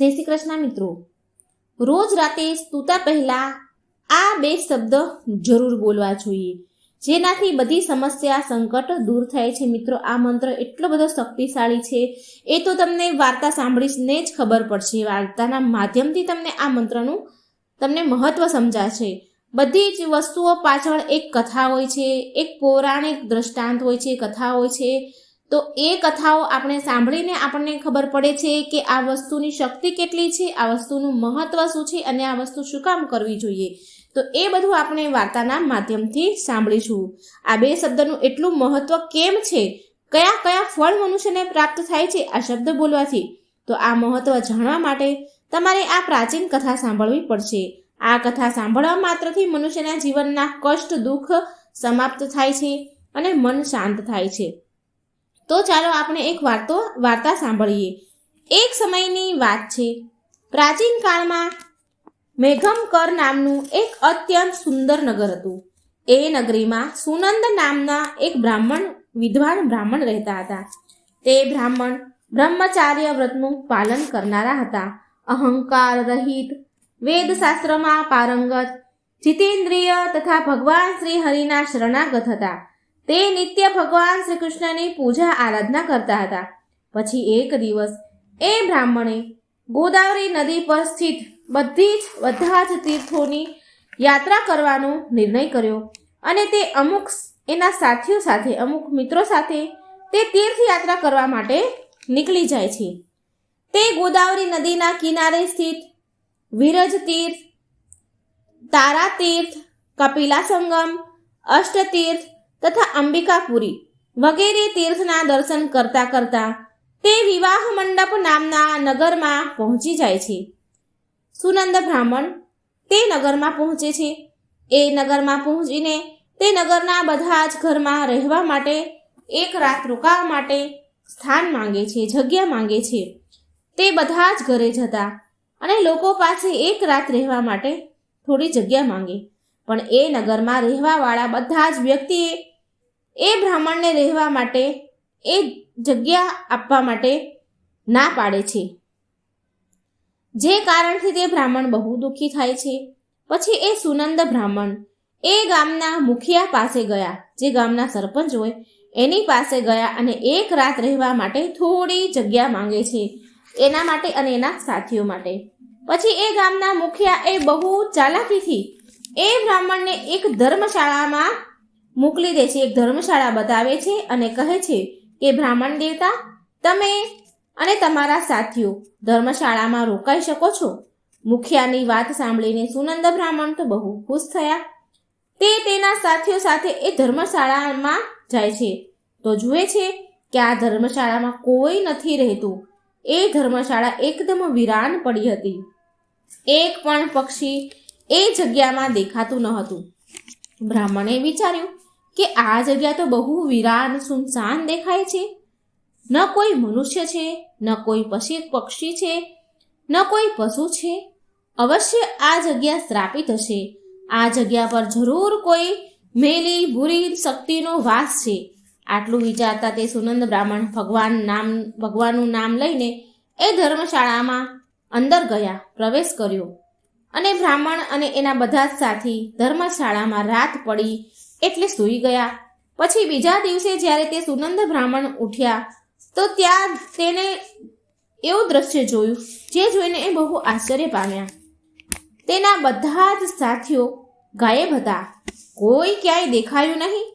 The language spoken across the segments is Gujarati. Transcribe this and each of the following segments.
જય શ્રી કૃષ્ણ મિત્રો. રોજ રાતે સૂતા પહેલા આ બે શબ્દ જરૂર બોલવા જોઈએ. જેનાથી બધી સમસ્યા સંકટ દૂર થાય છે મિત્રો. આ મંત્ર એટલો બધો શક્તિશાળી છે. એ તો તમને વાર્તા સાંભળીને જ ખબર પડશે. વાર્તાના માધ્યમથી તમને આ મંત્રનું તમને મહત્વ સમજાશે. બધી જ વસ્તુઓ પાછળ એક કથા હોય છે, એક પૌરાણિક દ્રષ્ટાંત હોય છે, કથા હોય છે. તો એ કથાઓ આપણે સાંભળીને આપણને ખબર પડે છે કે આ વસ્તુની શક્તિ કેટલી છે, આ વસ્તુનું મહત્વ શું છે અને આ વસ્તુ શું કામ કરવી જોઈએ. તો એ બધું આપણે વાર્તાના માધ્યમથી સાંભળીશું. આ બે શબ્દનું એટલું મહત્વ કેમ છે? કયા કયા ફળ મનુષ્યને પ્રાપ્ત થાય છે આ શબ્દ બોલવાથી? તો આ મહત્વ જાણવા માટે તમારે આ પ્રાચીન કથા સાંભળવી પડશે. આ કથા સાંભળવા માત્રથી મનુષ્યના જીવનના કષ્ટ, દુઃખ સમાપ્ત થાય છે અને મન શાંત થાય છે. તો ચાલો આપણે એક વાર્તો, વાર્તા સાંભળીએ. એક સમયની વાત છે. પ્રાચીન કાળમાં મેઘમકર નામનું એક અત્યંત સુંદર નગર હતું. એ નગરીમાં સુનંદ નામના એક બ્રાહ્મણ, વિદ્વાન બ્રાહ્મણ રહેતા હતા. તે બ્રાહ્મણ બ્રહ્મચાર્ય વ્રતનું પાલન કરનારા હતા. અહંકાર રહિત વેદશાસ્ત્રમાં પારંગત, જીતેન્દ્રિય તથા ભગવાન શ્રી હરિના શરણાગત હતા. તે નિત્ય ભગવાન શ્રી કૃષ્ણની પૂજા આરાધના કરતા હતા. પછી એક દિવસ એ બ્રાહ્મણે ગોદાવરી નદી પર સ્થિત બધી જ બધા જ તીર્થોની યાત્રા કરવાનો નિર્ણય કર્યો અને તે અમુક એના સાથીઓ સાથે, અમુક મિત્રો સાથે તે તીર્થયાત્રા કરવા માટે નીકળી જાય છે. તે ગોદાવરી નદીના કિનારે સ્થિત વિરજ તીર્થ, તારા તીર્થ કપિલા સંગમ અષ્ટતીર્થ તથા અંબિકાપુરી વગેરે તીર્થના દર્શન કરતા કરતા તે વિવાહ મંડપ નામના નગરમાં પહોંચી જાય છે. સુનંદ બ્રાહ્મણ તે નગરમાં પહોંચે છે. એ નગરમાં પહોંચીને તે નગરના બધા જ ઘરમાં રહેવા માટે એક રાત રોકાવા માટે સ્થાન માંગે છે, જગ્યા માંગે છે. તે બધા જ ઘરે જતા અને લોકો પાસે એક રાત રહેવા માટે થોડી જગ્યા માંગે. પણ એ નગરમાં રહેવાવાળા બધા જ વ્યક્તિએ એ બ્રાહ્મણને રહેવા માટે, એ જગ્યા આપવા માટે ના પાડે છે. જે કારણથી તે બ્રાહ્મણ બહુ દુઃખી થાય છે. પછી એ સુનંદ બ્રાહ્મણ એ ગામના મુખિયા પાસે ગયા, જે ગામના સરપંચ હોય, એની પાસે ગયા અને એક રાત રહેવા માટે થોડી જગ્યા માંગે છે, એના માટે અને એના સાથીઓ માટે. પછી એ ગામના મુખિયા એ બહુ ચાલાકીથી એ બ્રાહ્મણને એક ધર્મશાળામાં મોકલી દે છે. એક ધર્મશાળા બતાવે છે અને કહે છે કે, બ્રાહ્મણ દેવતા, તમે અને તમારા સાથીઓ ધર્મશાળામાં રોકાઈ શકો છો. મુખિયાની વાત સાંભળીને સુનંદ બ્રાહ્મણ તો બહુ ખુશ થયા. તે તેના સાથીઓ સાથે એ ધર્મશાળામાં જાય છે. તો જુએ છે કે આ ધર્મશાળામાં કોઈ નથી રહેતું. એ ધર્મશાળા એકદમ વિરાન પડી હતી. એક પણ પક્ષી એ જગ્યામાં દેખાતું ન હતું. બ્રાહ્મણે વિચાર્યું કે આ જગ્યા તો બહુ વિરાન સુમસાન દેખાય છે. ન કોઈ મનુષ્ય છે, ન કોઈ પશી પક્ષી છે, ન કોઈ પશુ છે. અવશ્ય આ જગ્યા શ્રાપિત હશે. આ જગ્યા પર જરૂર કોઈ મેલી બુરી શક્તિનો વાસ છે. આટલું વિચારતા તે સુનંદ બ્રાહ્મણ ભગવાન નામ, ભગવાનનું નામ લઈને એ ધર્મશાળામાં અંદર ગયા, પ્રવેશ કર્યો. અને બ્રાહ્મણ અને એના બધા જ સાથી ધર્મશાળામાં રાત પડી એટલે સૂઈ ગયા. પછી બીજા દિવસે જ્યારે તે સુનંદ બ્રાહ્મણ ઉઠ્યા, તો ત્યાં તેને એવું દ્રશ્ય જોયું, જે જોઈને એ બહુ આશ્ચર્ય પામ્યા. તેના બધા જ સાથીઓ ગાયબ હતા. કોઈ ક્યાંય દેખાયું નહીં.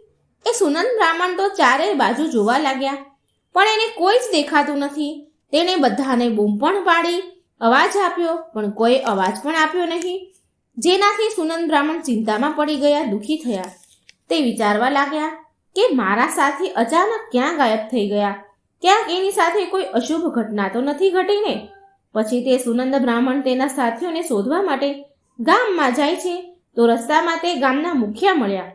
એ સુનંદ બ્રાહ્મણ તો ચારેય બાજુ જોવા લાગ્યા, પણ એને કોઈ જ દેખાતું નથી. તેણે બધાને બૂમ પણ પાડી, અવાજ આપ્યો, પણ કોઈ અવાજ પણ આપ્યો નહીં. જેનાથી સુનંદ બ્રાહ્મણ ચિંતામાં પડી ગયા, દુઃખી થયા. તે વિચારવા લાગ્યા કે મારા સાથી અચાનક ક્યાં ગાયબ થઈ ગયા? ક્યાંક એની સાથે કોઈ અશુભ ઘટના તો નથી ઘટીને પછી તે સુનંદ બ્રાહ્મણ તેના સાથીઓને શોધવા માટે ગામમાં જાય છે તો રસ્તામાં તે ગામના મુખિયા મળ્યા.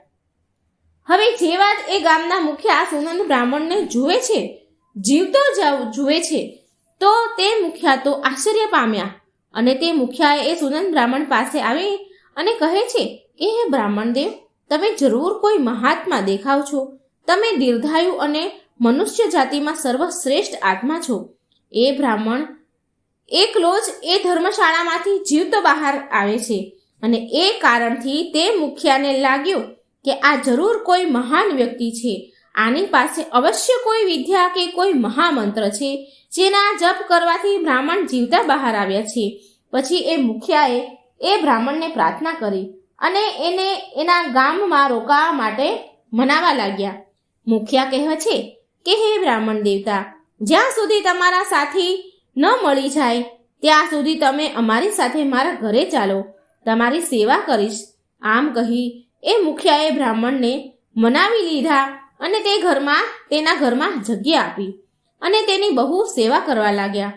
હવે જેવા જ એ ગામના મુખિયા સુનંદ બ્રાહ્મણને જુએ છે, જીવતો જુએ છે, તો તે મુખિયા તો આશ્ચર્ય પામ્યા અને તે મુખિયાએ એ સુનંદ બ્રાહ્મણ પાસે આવી અને કહે છે કે, હે બ્રાહ્મણ દેવ તમે જરૂર કોઈ મહાત્મા દેખાવ છો. તમે દીર્ઘાયુ અને મનુષ્ય જાતિમાં સર્વશ્રેષ્ઠ આત્મા છો. એ બ્રાહ્મણ એકલો જ એ ધર્મશાળામાંથી જીવતો બહાર આવે છે અને એ કારણથી તે મુખિયાને લાગ્યું કે આ જરૂર કોઈ મહાન વ્યક્તિ છે. આની પાસે અવશ્ય કોઈ વિદ્યા કે કોઈ મહામંત્ર છે જેના જપ કરવાથી બ્રાહ્મણ જીવતા બહાર આવ્યા છે. પછી એ મુખિયાએ એ બ્રાહ્મણને પ્રાર્થના કરી. અને એને એના ગામમાં રોકાવા માટે મનાવા લાગ્યા. મુખિયા કહે છે કે હે બ્રાહ્મણ દેવતા, જ્યાં સુધી તમારા સાથી ન મળી જાય, ત્યાં સુધી તમે અમારી સાથે મારા ઘરે ચાલો. તમારી સેવા કરીશ. આમ કહી એ મુખિયાએ બ્રાહ્મણને મનાવી લીધા અને તે ઘરમાં તેના ઘરમાં જગ્યા આપી અને તેની બહુ સેવા કરવા લાગ્યા.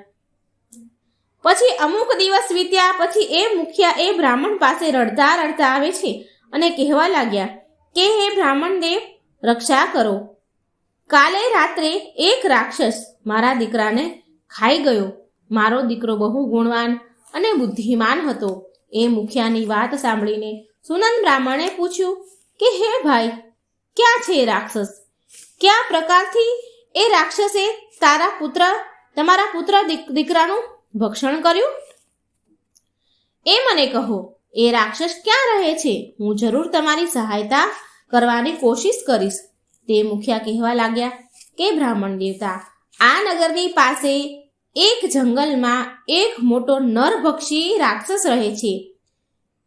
પછી અમુક દિવસ વીત્યા, પછી એ મુખિયા એ બ્રાહ્મણ પાસે રડતા રડતા આવે છે અને કહેવા લાગ્યા, કે હે બ્રાહ્મણ દેવ, રક્ષા કરો. કાલે રાત્રે એક રાક્ષસ મારા દીકરાને ખાઈ ગયો. મારો દીકરો બહુ ગુણવાન અને બુદ્ધિમાન હતો. એ મુખિયાની વાત સાંભળીને સુનંદ બ્રાહ્મણે પૂછ્યું, કે હે ભાઈ, ક્યાં છે રાક્ષસ? કયા પ્રકારથી એ રાક્ષસે તારા પુત્ર, તમારા પુત્ર દીકરાનું ભક્ષણ કર્યું? એ મને કહો, એ રાક્ષસ ક્યાં રહે છે? હું જરૂર તમારી સહાયતા કરવાની કોશિશ કરીશ. તે મુખિયા કહેવા લાગ્યા, કે બ્રાહ્મણ દેવતા, આ નગરની પાસે એક જંગલમાં એક મોટો નરભક્ષી રાક્ષસ રહે છે.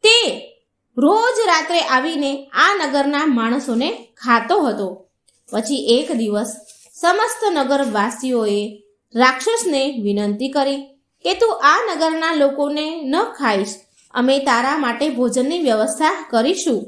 તે રોજ રાત્રે આવીને આ નગરના માણસોને ખાતો હતો. પછી એક દિવસ સમસ્ત નગરવાસીઓએ રાક્ષસને વિનંતી કરી કે તું આ નગરના લોકોને ન ખાઈશ. અમે તારા માટે ભોજનની વ્યવસ્થા કરીશું.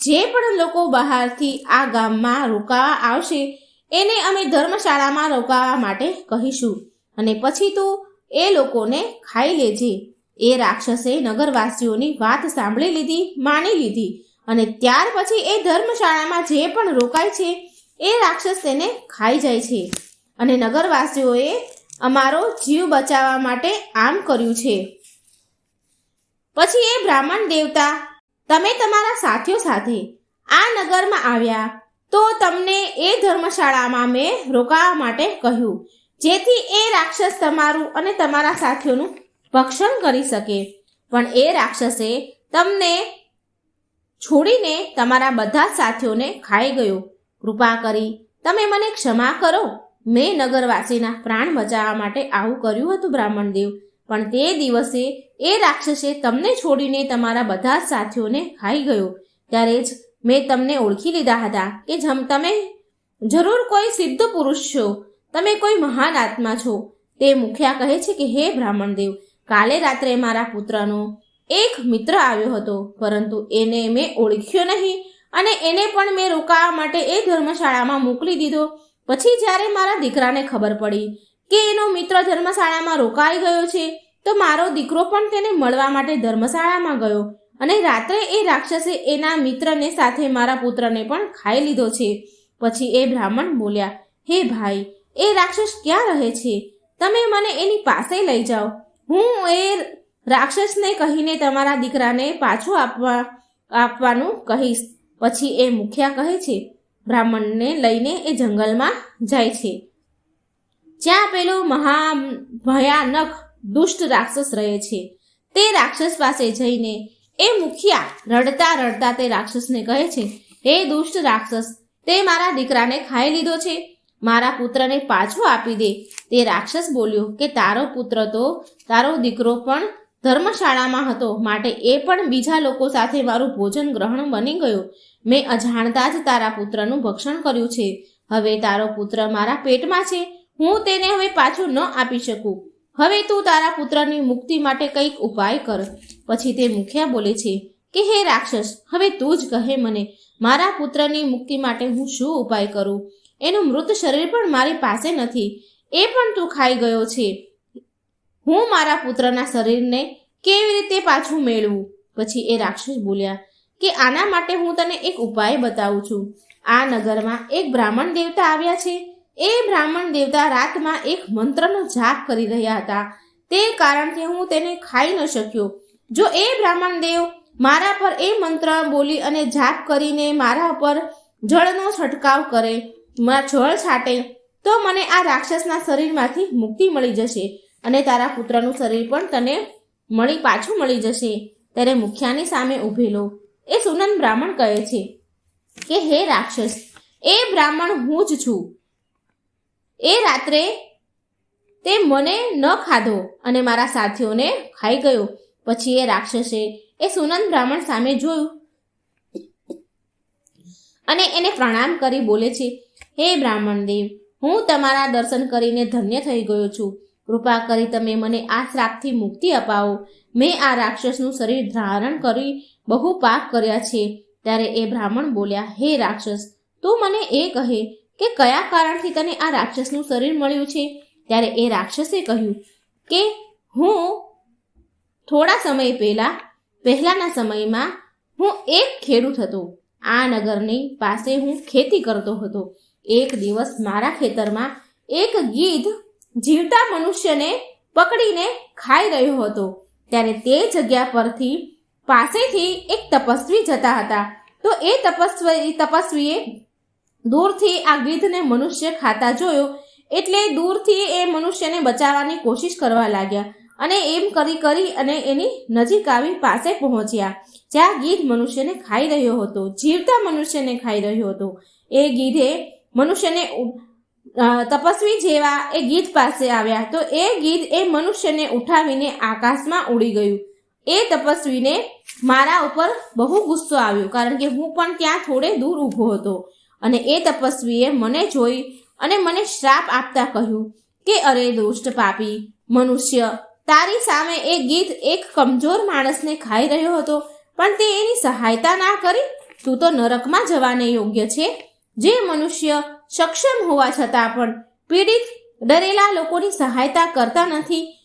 જે પણ લોકો બહારથી આ ગામમાં રોકાવા આવશે, એને અમે ધર્મશાળામાં રોકાવા માટે કહીશું. અને પછી તું એ લોકોને ખાઈ લેજે. એ રાક્ષસે નગરવાસીઓની વાત સાંભળી લીધી, માની લીધી. અને ત્યાર પછી એ ધર્મશાળામાં જે પણ રોકાય છે, એ રાક્ષસ તેને ખાઈ જાય છે. અને નગરવાસીઓએ અમારો જીવ બચાવવા માટે આમ કર્યું છે. પછી એ બ્રાહ્મણ દેવતા, તમે તમારા સાથીઓ સાથે આ નગરમાં આવ્યા તો તમને એ ધર્મશાળામાં મેં રોકાવા માટે કહ્યું, જેથી એ રાક્ષસ તમારું અને તમારા સાથીઓનું ભક્ષણ કરી શકે. પણ એ રાક્ષસે તમને છોડીને તમારા બધા સાથીઓને ખાઈ ગયો. કૃપા કરી, તમે મને ક્ષમા કરો. મેં નગરવાસીના પ્રાણ બચાવવા માટે આવું કર્યું હતું, બ્રાહ્મણદેવ. પણ તે દિવસે એ રાક્ષસે તમને છોડીને તમારા બધા જ સાથીઓને ખાઈ ગયો. ત્યારે જ મેં તમને ઓળખી લીધા હતા કે જમ, તમે જરૂર કોઈ સિદ્ધ પુરુષ છો. તમે કોઈ મહાન આત્મા છો. તે મુખિયા કહે છે કે, હે બ્રાહ્મણદેવ, કાલે રાત્રે મારા પુત્રનો એક મિત્ર આવ્યો હતો, પરંતુ એને મેં ઓળખ્યો નહીં અને એને પણ મેં રોકાવા માટે એ ધર્મશાળામાં મોકલી દીધો. પછી જ્યારે મારા દીકરાને ખબર પડી કે એનો મિત્ર ધર્મશાળામાં રોકાઈ ગયો છે, તો મારો દીકરો પણ તેને મળવા માટે ધર્મશાળામાં ગયો અને રાત્રે એ રાક્ષસે એના મિત્રને સાથે મારા પુત્રને પણ ખાઈ લીધો છે. પછી એ બ્રાહ્મણ બોલ્યા, હે ભાઈ, એ રાક્ષસ ક્યાં રહે છે? તમે મને એની પાસે લઈ જાઓ. હું એ રાક્ષસને કહીને તમારા દીકરાને પાછું આપવા, આપવાનું કહીશ. પછી એ મુખિયા કહે છે બ્રાહ્મણને લઈને એ જંગલમાં જાય છે. જ્યાં પેલું મહા ભયાનક દુષ્ટ રાક્ષસ રહે છે. તે રાક્ષસ પાસે જઈને એ મુખિયા રડતા રડતા તે રાક્ષસને કહે છે, હે દુષ્ટ રાક્ષસ, તે મારા દીકરાને ખાઈ લીધો છે. મારા પુત્રને પાછો આપી દે. તે રાક્ષસ બોલ્યો કે, તારો પુત્ર તો તારો દીકરો પણ ધર્મશાળામાં હતો, માટે એ પણ બીજા લોકો સાથે મારું ભોજન ગ્રહણ બની ગયો. મેં અજાણતા જ તારા પુત્રનું ભક્ષણ કર્યું છે. હવે તારો પુત્ર મારા પેટમાં છે. હું તેને હવે પાછું ન આપી શકું. હવે તું તારા પુત્રની મુક્તિ માટે કંઈક ઉપાય કર. પછી તે મુખિયા બોલે છે, કે હે રાક્ષસ, હવે તું જ કહે મને, મારા પુત્રની મુક્તિ માટે હું શું ઉપાય કરું? એનું મૃત શરીર પણ મારી પાસે નથી. એ પણ તું ખાઈ ગયો છે. હું મારા પુત્રના શરીરને કેવી રીતે પાછું મેળવું? પછી એ રાક્ષસ બોલ્યા કે આના માટે હું તને એક ઉપાય બતાવું છું. આ નગરમાં એક બ્રાહ્મણ દેવતા આવ્યા છે. એ બ્રાહ્મણ દેવતા રાતમાં એક મંત્રનો જાપ કરી રહ્યા હતા. તે કારણથી હું તેને ખાઈ ન શક્યો. જો એ બ્રાહ્મણ દેવ મારા પર એ મંત્ર બોલી અને જાપ કરીને મારા પર જળનો છંટકાવ કરે, મારા જળ છાંટે, તો મને આ રાક્ષસના શરીરમાંથી મુક્તિ મળી જશે અને તારા પુત્રનું શરીર પણ તને મળી પાછું મળી જશે. ત્યારે મુખિયાની સામે ઊભેલો એ સુનંદ બ્રાહ્મણ કહે છે કે, હે રાક્ષસ, એ બ્રાહ્મણ હું જ છું. એ રાત્રે તે મને ન ખાધો અને મારા સાથીઓને ખાઈ ગયો. પછી એ રાક્ષસે એ સુનંદ બ્રાહ્મણ સામે જોયું અને એને પ્રણામ કરી બોલે છે, હે બ્રાહ્મણ દેવ, હું તમારા દર્શન કરીને ધન્ય થઈ ગયો છું. કૃપા કરી તમે મને આ શ્રાપથી મુક્તિ અપાવો. મેં આ રાક્ષસનું શરીર ધારણ કરી બહુ પાપ કર્યા છે. ત્યારે એ બ્રાહ્મણ બોલ્યા, હે રાક્ષસ, તું મને એ કહે કે કયા કારણથી તને આ રાક્ષસનું શરીર મળ્યું છે? ત્યારે એ રાક્ષસે કહ્યું, કે હું થોડા સમય પહેલા, પહેલાના સમયમાં હું એક ખેડૂત હતો. આ નગરની પાસે હું ખેતી કરતો હતો. એક દિવસ મારા ખેતરમાં એક ગીધ જીવતા મનુષ્યને પકડીને ખાઈ રહ્યો હતો. ત્યારે તે જગ્યા પરથી પાસેથી એક તપસ્વી જતા હતા. તો એ તપસ્વી, તપસ્વીએ દૂરથી આ ગીધને મનુષ્ય ખાતા જોયો એટલે દૂરથી એ મનુષ્યને બચાવવાની કોશિશ કરવા લાગ્યા અને એમ કરી કરી અને એની નજીક આવી પાસે પહોંચ્યા, જ્યાં ગીધ મનુષ્યને ખાઈ રહ્યો હતો, જીવતા મનુષ્યને ખાઈ રહ્યો હતો. એ ગીધે મનુષ્યને તપસ્વી જેવા એ ગીધ પાસે આવ્યા. તો એ ગીધ એ મનુષ્યને ઉઠાવીને આકાશમાં ઉડી ગયું. એ તપસ્વીને મારા ઉપર બહુ ગુસ્સો આવ્યો, કારણ કે હું પણ ત્યાં થોડે દૂર ઊભો હતો. અને એ તપસ્વીએ મને જોઈ અને મને શ્રાપ આપતા કહ્યું કે, અરે દુષ્ટ પાપી, મનુષ્ય, તારી સામે એ ગીત એક કમજોર માણસને ખાઈ રહ્યો હતો, પણ તે એની સહાયતા ના કરી? તું તો નરકમાં જવાને યોગ્ય છે. જે મનુષ્ય સક્ષમ હોવા છતાં પણ પીડિત, ડરેલા લોકોની સહાયતા કરતા નથી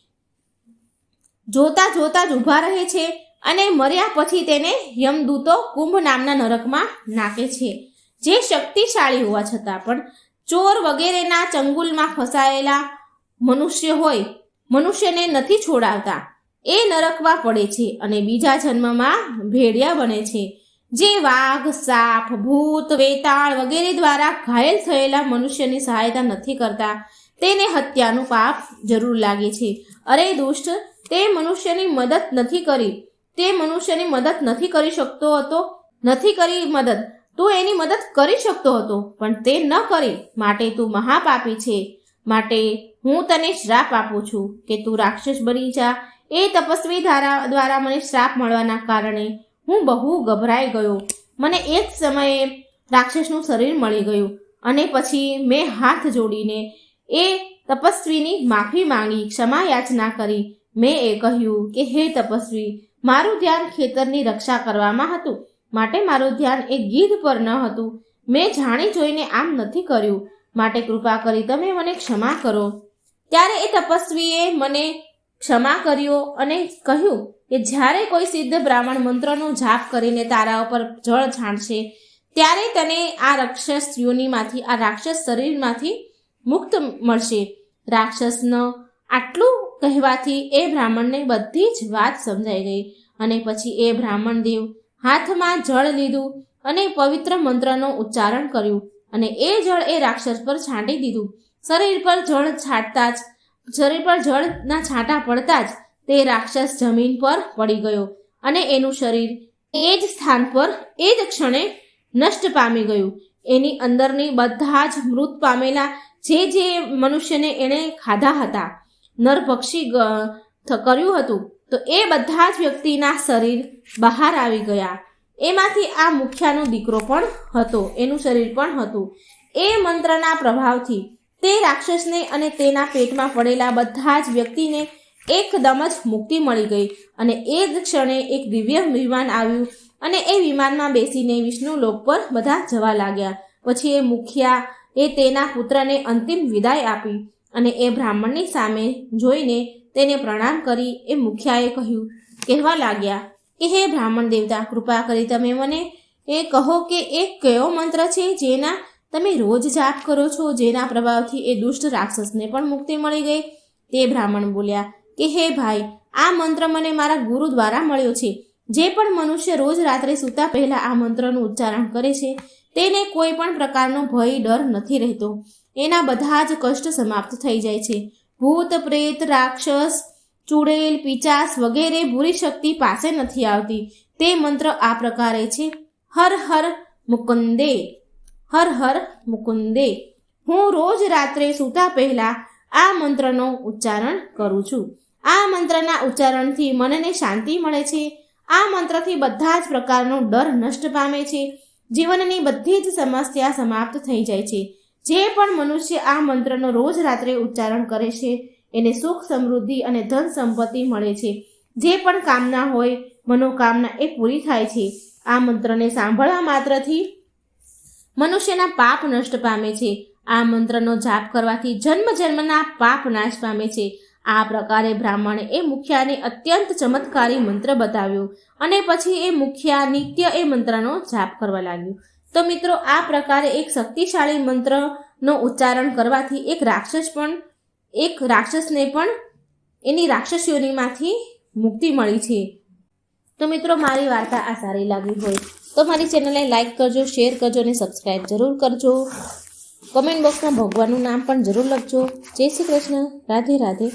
જોતા જોતા જ ઊભા રહે છે અને મર્યા પછી તેને યમદૂતો કુંભ નામના નરકમાં નાખે છે. જે શક્તિશાળી હોવા છતાં પણ ચોર વગેરેના ચંગુલમાં ફસાયેલા મનુષ્ય હોય, મનુષ્યને નથી છોડાવતા. એ નરકમાં પડે છે અને બીજા જન્મમાં ભેડિયા બને છે. જે વાઘ, સાપ, ભૂત, વેતાળ વગેરે દ્વારા ઘાયલ થયેલા મનુષ્યની સહાયતા નથી કરતા, તેને હત્યાનું પાપ જરૂર લાગે છે. અરે દુષ્ટ તે મનુષ્યની મદદ નથી કરી. તે મનુષ્યની મદદ નથી કરી શકતો હતો. નથી કરી મદદ. તું એની મદદ કરી શકતો હતો, પણ તે ન કરી. માટે તું મહાપાપી છે. માટે હું તને શ્રાપ આપું છું કે તું રાક્ષસ બની જા. એ તપસ્વી ધારા દ્વારા મને શ્રાપ મળવાના કારણે હું બહુ ગભરાઈ ગયો. મને એક સમયે રાક્ષસનું શરીર મળી ગયું અને પછી મેં હાથ જોડીને એ તપસ્વીની માફી માંગી ક્ષમા યાચના કરી. મેં એ કહ્યું કે, હે તપસ્વી, મારું ધ્યાન ખેતરની રક્ષા કરવામાં હતું. માટે મારું ધ્યાન એ ગીધ પર ન હતું. મેં જાણી જોઈને આમ નથી કર્યું. માટે કૃપા કરી તમે મને ક્ષમા કરો. ત્યારે એ તપસ્વીએ મને ક્ષમા કર્યો અને કહ્યું કે, જ્યારે કોઈ સિદ્ધ બ્રાહ્મણ મંત્રનો જાપ કરીને તારા ઉપર જળ છાંટશે, ત્યારે તને આ રાક્ષસ યોનિમાંથી, આ રાક્ષસ શરીરમાંથી મુક્ત મળશે. રાક્ષસનો આટલું કહેવાથી એ બ્રાહ્મણને બધી જ વાત સમજાઈ ગઈ અને પછી એ બ્રાહ્મણ દેવ હાથમાં જળ લીધું અને પવિત્ર મંત્રનું ઉચ્ચારણ કર્યું અને એ જળ એ રાક્ષસ પર છાંટી દીધું. શરીર પર જળ છાંટતા જ, શરીર પર જળના છાંટા પડતા જ તે રાક્ષસ જમીન પર પડી ગયો અને એનું શરીર એ જ સ્થાન પર એ જ ક્ષણે નષ્ટ પામી ગયું. એની અંદરની બધા જ મૃત પામેલા જે જે મનુષ્યને એણે ખાધા હતા નર પક્ષી કર્યું હતું, તો એ બધા જ વ્યક્તિના શરીર બહાર આવી ગયા. એમાંથી આ મુખ્યાનો દીકરો પણ હતો, એનું શરીર પણ હતું. એ મંત્રના પ્રભાવથી તે રાક્ષસને અને તેના પેટમાં પડેલા બધા જ વ્યક્તિને એકદમ જ મુક્તિ મળી ગઈ અને એ જ ક્ષણે એક દિવ્ય વિમાન આવ્યું અને એ વિમાનમાં બેસીને વિષ્ણુ લોક પર બધા જવા લાગ્યા. પછી એ મુખિયા એ તેના પુત્રને અંતિમ વિદાય આપી. અને એ બ્રાહ્મણની સામે જોઈને તેને પ્રણામ કરી એ મુખિયાએ કહ્યું, કહેવા લાગ્યા કે હે બ્રાહ્મણ દેવતા, કૃપા કરી તમે મને એ કહો કે એ કયો મંત્ર છે જેના તમે રોજ જાપ કરો છો, જેના પ્રભાવથી એ દુષ્ટ રાક્ષસને પણ મુક્તિ મળી ગઈ? તે બ્રાહ્મણ બોલ્યા, કે હે ભાઈ, આ મંત્ર મને મારા ગુરુ દ્વારા મળ્યો છે. જે પણ મનુષ્ય રોજ રાત્રે સૂતા પહેલા આ મંત્રનું ઉચ્ચારણ કરે છે, તેને કોઈ પણ પ્રકારનો ભય, ડર નથી રહેતો. એના બધા જ કષ્ટ સમાપ્ત થઈ જાય છે. ભૂત, પ્રેત, રાક્ષસ, ચુડેલ, પિચાસ વગેરે બુરી શક્તિ પાસે નથી આવતી. તે મંત્ર આ પ્રકારે છે. હર હર મુકુંદે. હર હર મુકુંદે. હું રોજ રાત્રે સૂતા પહેલા આ મંત્રનો ઉચ્ચારણ કરું છું. આ મંત્રના ઉચ્ચારણથી મનને શાંતિ મળે છે. આ મંત્રથી બધા જ પ્રકારનો ડર નષ્ટ પામે છે. જીવનની બધી જ સમસ્યા સમાપ્ત થઈ જાય છે. જે પણ મનુષ્ય આ મંત્રનો રોજ રાત્રે ઉચ્ચારણ કરે છે, એને સુખ, સમૃદ્ધિ અને ધન સંપત્તિ મળે છે. જે પણ કામના હોય, મનોકામના એ પૂરી થાય છે. આ મંત્રને સાંભળવા માત્રથી મનુષ્યના પાપ નષ્ટ પામે છે. આ મંત્રનો જાપ કરવાથી જન્મ જન્મના પાપ નાશ પામે છે. આ પ્રકારે બ્રાહ્મણે એ મુખિયાને અત્યંત ચમત્કારી મંત્ર બતાવ્યો અને પછી એ મુખિયા નિત્ય એ મંત્રનો જાપ કરવા લાગ્યો. તો મિત્રો, આ પ્રકારે એક શક્તિશાળી મંત્રનો ઉચ્ચારણ કરવાથી એક રાક્ષસ પણ, એક રાક્ષસને પણ એની રાક્ષસીઓનીમાંથી મુક્તિ મળી છે. તો મિત્રો, મારી વાર્તા આ સારી લાગી હોય તો મારી ચેનલને લાઈક કરજો, શેર કરજો અને સબસ્ક્રાઈબ જરૂર કરજો. કમેન્ટ બોક્સમાં ભગવાનનું નામ પણ જરૂર લખજો. જય શ્રી કૃષ્ણ. રાધે રાધે.